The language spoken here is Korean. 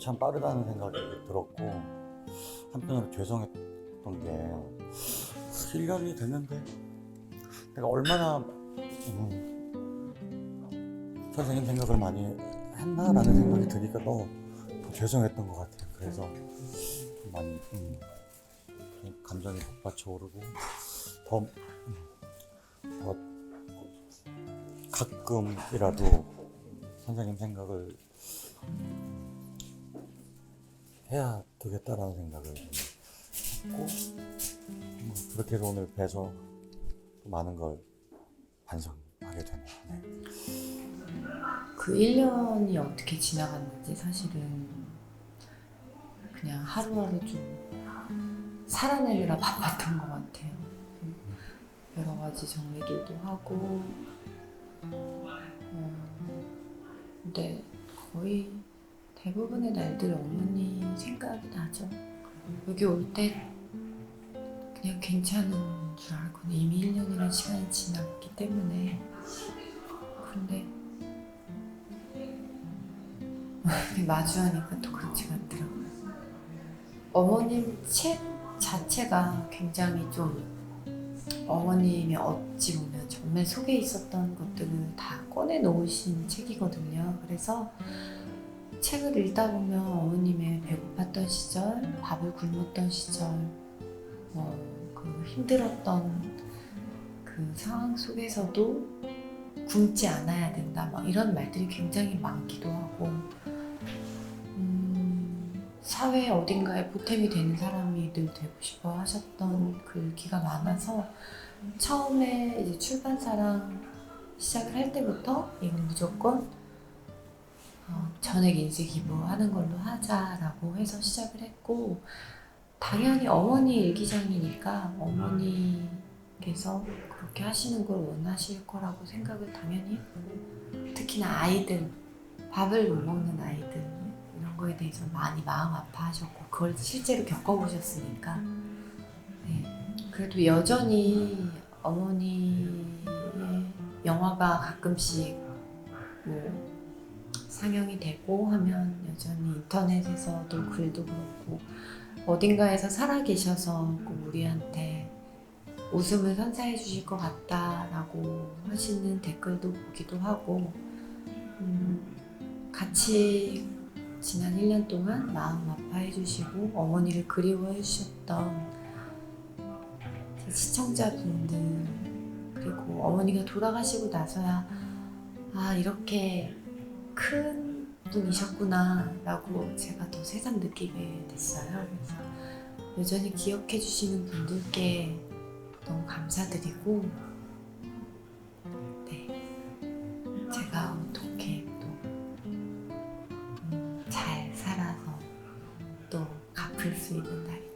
참 빠르다는 생각이 들었고 한편으로 죄송했던 게 1년이 됐는데 내가 얼마나 음, 선생님 생각을 많이 했나라는 생각이 드니까 더, 더 죄송했던 것 같아요. 그래서 많이 음, 좀 감정이 복받쳐 오르고 더, 음, 더 가끔이라도 선생님 생각을 해야 되겠다라는 생각을 좀 했고 뭐 그렇게 해서 오늘 뵈서 또 많은 걸 반성하게 되네요. 네. 그 1년이 어떻게 지나갔는지 사실은 그냥 하루하루 좀 살아내느라 바빴던 것 같아요. 여러 가지 정리들도 하고, 음, 근데 거의 대부분의 날들 어머니 생각이 나죠. 여기 올 때 그냥 괜찮은 줄 알고는 이미 1년이라는 시간이 지났기 때문에 근데 마주하니까 또 그렇지가 않더라고요. 어머님 책 자체가 굉장히 좀 어머님이 어찌 보면 정말 속에 있었던 것들을 다 꺼내 놓으신 책이거든요. 그래서 책을 읽다 보면 어머님의 배고팠던 시절, 밥을 굶었던 시절, 뭐 그 힘들었던 그 상황 속에서도 굶지 않아야 된다. 막 이런 말들이 굉장히 많기도 하고, 음, 사회 어딘가에 보탬이 되는 사람이 늘 되고 싶어 하셨던 글귀가 많아서 처음에 이제 출판사랑 시작을 할 때부터 이건 무조건 어, 전액 인쇄 기부하는 걸로 하자라고 해서 시작을 했고 당연히 어머니 일기장이니까 어머니께서 그렇게 하시는 걸 원하실 거라고 생각을 당연히 했고 특히나 아이들 밥을 못 먹는 아이들 이런 거에 대해서 많이 마음 아파하셨고 그걸 실제로 겪어보셨으니까 네. 그래도 여전히 어머니의 영화가 가끔씩 뭐 상영이 되고 하면 여전히 인터넷에서도 글도 그렇고 어딘가에서 살아계셔서 꼭 우리한테 웃음을 선사해 주실 것 같다라고 하시는 댓글도 보기도 하고 음, 같이 지난 1년 동안 마음 아파해 주시고 어머니를 그리워해 주셨던 제 시청자분들 그리고 어머니가 돌아가시고 나서야 아 이렇게 큰 분이셨구나 라고 제가 더 새삼 느끼게 됐어요. 그래서 여전히 기억해 주시는 분들께 너무 감사드리고 네 제가 어떻게 또 잘 살아서 또 갚을 수 있는 날이